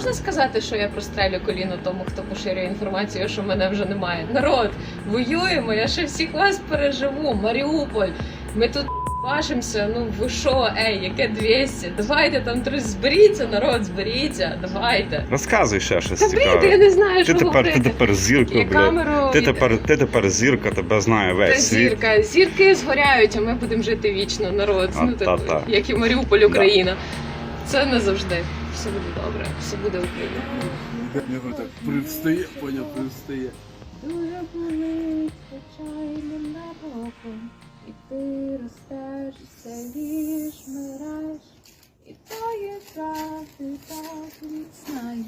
можна сказати, що я прострелю коліно тому, хто поширює інформацію, що мене вже немає? Народ, воюємо, я ще всіх вас переживу. Маріуполь, ми тут бачимося. Ну ви що, ей, яке 200? Давайте там трохи зберіться, народ, зберіться, давайте. Розказуй ще щось Та цікаве. я не знаю, Ти що тепер, ти тепер зірка, Я блядь. камеру Ти від- тепер, ти тепер зірка, тебе знає Та весь світ. зірка. Зірки згоряють, а ми будемо жити вічно, народ. А, ну, типу, та-та. як і Маріуполь, Україна. Це не завжди. Все буде добре, все буде Україна. Його так привстає, поняв, привстає. Дуже болить, звичайним нароком, і ти ростеш, стаєш, мираєш, і твоє правди так знаєш,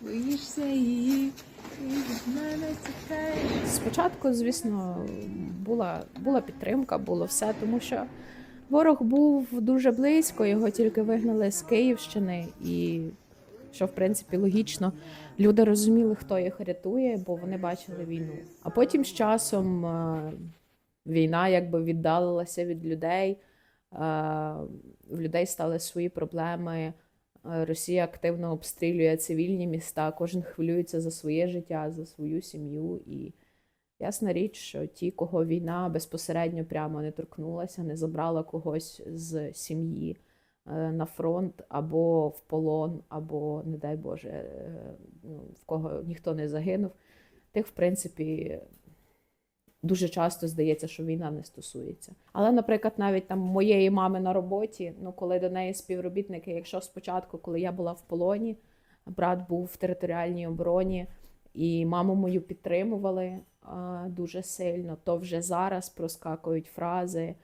боїшся її, і від мене тікаєш. Спочатку, звісно, була, була підтримка, було все, тому що ворог був дуже близько, його тільки вигнали з Київщини, і що в принципі логічно, люди розуміли, хто їх рятує, бо вони бачили війну. А потім з часом е, війна якби віддалилася від людей. е, В людей стали свої проблеми. Е, Росія активно обстрілює цивільні міста, кожен хвилюється за своє життя, за свою сім'ю. І ясна річ, що ті, кого війна безпосередньо прямо не торкнулася, не забрала когось з сім'ї е, на фронт або в полон, або, не дай Боже, е, ну, в кого ніхто не загинув, тих, в принципі, дуже часто здається, що війна не стосується. Але, наприклад, навіть там моєї мами на роботі, ну коли до неї співробітники, якщо спочатку, коли я була в полоні, брат був в територіальній обороні, і маму мою підтримували дуже сильно, то вже зараз проскакують фрази.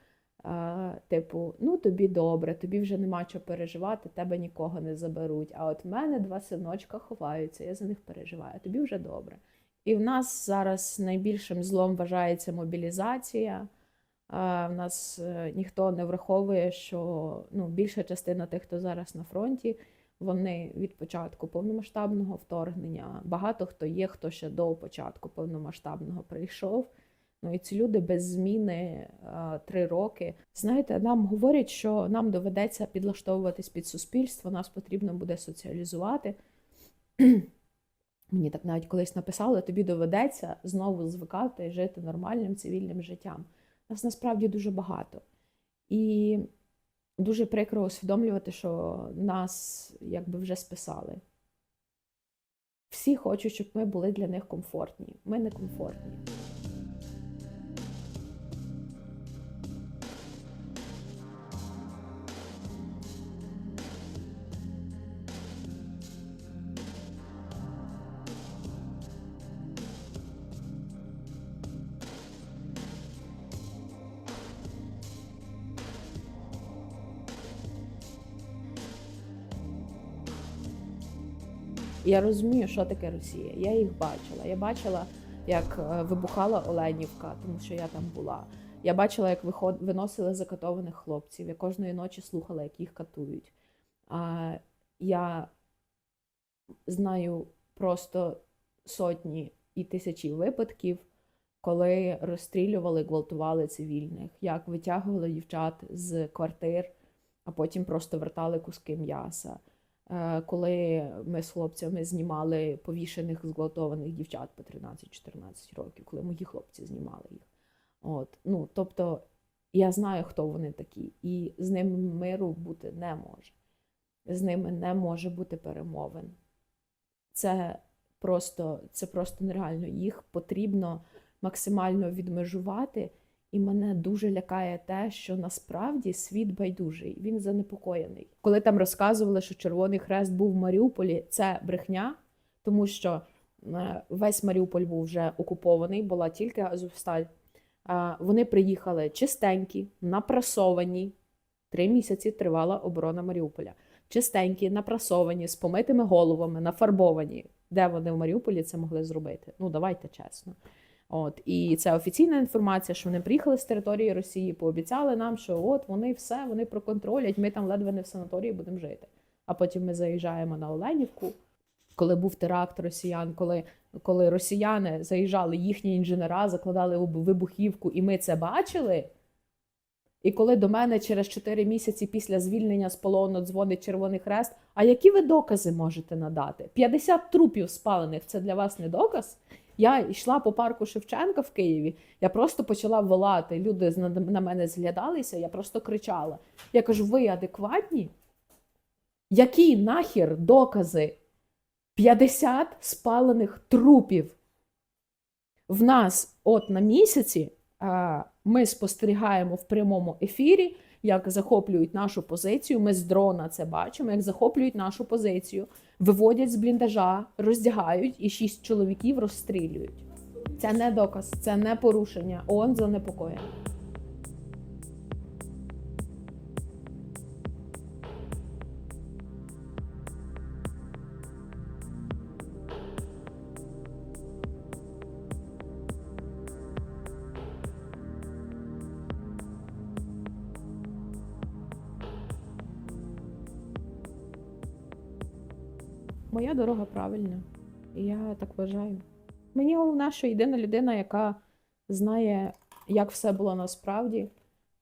Типу, ну тобі добре, тобі вже нема чого переживати, тебе нікого не заберуть. А от в мене два синочка ховаються, я за них переживаю, тобі вже добре. І в нас зараз найбільшим злом вважається мобілізація. В нас е, ніхто не враховує, що ну, більша частина тих, хто зараз на фронті, вони від початку повномасштабного вторгнення. Багато хто є, хто ще до початку повномасштабного прийшов. Ну і ці люди без зміни три роки. Знаєте, нам говорять, що нам доведеться підлаштовуватись під суспільство, нас потрібно буде соціалізувати. Мені так навіть колись написали, тобі доведеться знову звикати жити нормальним цивільним життям. Нас насправді дуже багато. І дуже прикро усвідомлювати, що нас якби вже списали. Всі хочуть, щоб ми були для них комфортні. Ми не комфортні. Я розумію, що таке Росія. Я їх бачила. Я бачила, як е, вибухала Оленівка, тому що я там була. Я бачила, як виход... виносили закатованих хлопців. Я кожної ночі слухала, як їх катують. А я знаю просто сотні і тисячі випадків, коли розстрілювали, гвалтували цивільних, як витягували дівчат з квартир, а потім просто вертали куски м'яса. Е, коли ми з хлопцями знімали повішених зґвалтованих дівчат по 13-14 років, коли мої хлопці знімали їх. От, ну, тобто я знаю, хто вони такі, і з ними миру бути не може. З ними не може бути перемовин. Це просто, це просто нереально. Їх потрібно максимально відмежувати. І мене дуже лякає те, що насправді світ байдужий, він занепокоєний. Коли там розказували, що Червоний Хрест був в Маріуполі, це брехня, тому що е, весь Маріуполь був вже окупований, була тільки Азовсталь. Е, Вони приїхали чистенькі, напрасовані. Три місяці тривала оборона Маріуполя. Чистенькі, напрасовані, з помитими головами, нафарбовані. Де вони в Маріуполі це могли зробити? Ну, давайте чесно. От і це офіційна інформація, що вони приїхали з території Росії, пообіцяли нам, що от вони все, вони проконтролять, ми там ледве не в санаторії будемо жити. А потім ми заїжджаємо на Оленівку, коли був теракт росіян, коли, коли росіяни заїжджали, їхні інженера закладали вибухівку, і ми це бачили. І коли до мене через 4 місяці після звільнення з полону дзвонить Червоний Хрест, а які ви докази можете надати? 50 трупів спалених це для вас не доказ? Я йшла по парку Шевченка в Києві, я просто почала волати. Люди на, мене зглядалися, я просто кричала. Я кажу: ви адекватні? Які нахер докази? 50 спалених трупів. В нас от на місяці ми спостерігаємо в прямому ефірі, як захоплюють нашу позицію. Ми з дрона це бачимо, як захоплюють нашу позицію, виводять з бліндажа, роздягають і шість чоловіків розстрілюють. Це не доказ, це не порушення. ООН занепокоєна. Моя дорога правильна, і я так вважаю. Мені головне, що єдина людина, яка знає, як все було насправді,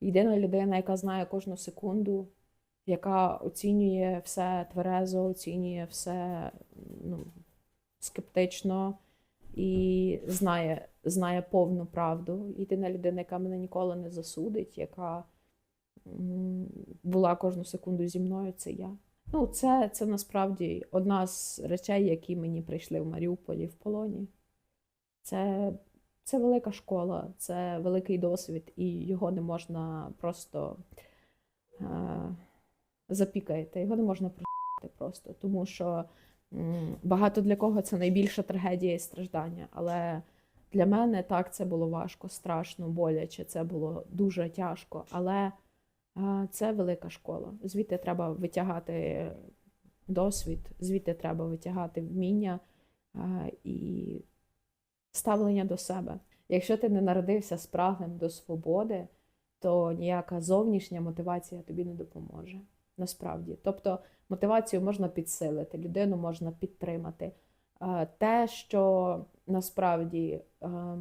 єдина людина, яка знає кожну секунду, яка оцінює все тверезо, оцінює все ну, скептично і знає, знає повну правду. Єдина людина, яка мене ніколи не засудить, яка була кожну секунду зі мною, це я. Ну, це, це насправді одна з речей, які мені прийшли в Маріуполі в полоні. Це, це велика школа, це великий досвід, і його не можна просто е, запікати, його не можна прощати просто. Тому що м, багато для кого це найбільша трагедія і страждання. Але для мене так це було важко, страшно, боляче, це було дуже тяжко. Але Це велика школа. Звідти треба витягати досвід, звідти треба витягати вміння і ставлення до себе. Якщо ти не народився спраглим до свободи, то ніяка зовнішня мотивація тобі не допоможе. Насправді. Тобто мотивацію можна підсилити, людину можна підтримати. Те, що насправді а,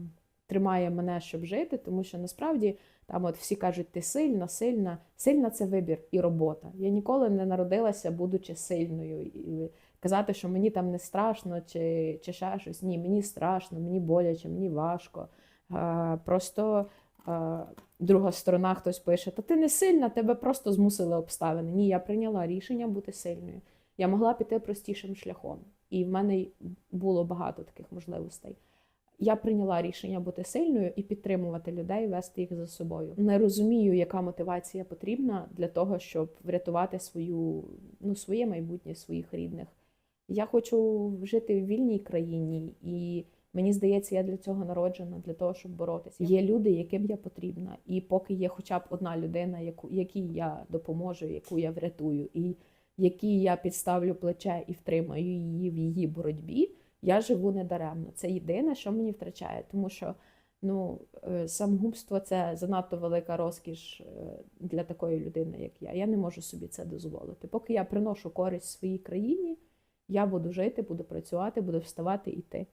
тримає мене, щоб жити, тому що насправді. Там от всі кажуть, ти сильна, сильна. Сильна це вибір і робота. Я ніколи не народилася, будучи сильною. І казати, що мені там не страшно, чи, чи ще щось. Ні, мені страшно, мені боляче, мені важко. А, просто а, друга сторона хтось пише: Та ти не сильна, тебе просто змусили обставини. Ні, я прийняла рішення бути сильною. Я могла піти простішим шляхом. І в мене було багато таких можливостей. Я прийняла рішення бути сильною і підтримувати людей, вести їх за собою. Не розумію, яка мотивація потрібна для того, щоб врятувати свою, ну, своє майбутнє, своїх рідних. Я хочу жити в вільній країні, і мені здається, я для цього народжена, для того, щоб боротися. Є люди, яким я потрібна, і поки є хоча б одна людина, яку якій я допоможу, яку я врятую, і якій я підставлю плече і втримаю її в її боротьбі я живу недаремно. Це єдине, що мені втрачає, тому що ну, е, самогубство це занадто велика розкіш е, для такої людини, як я. Я не можу собі це дозволити. Поки я приношу користь своїй країні, я буду жити, буду працювати, буду вставати і йти.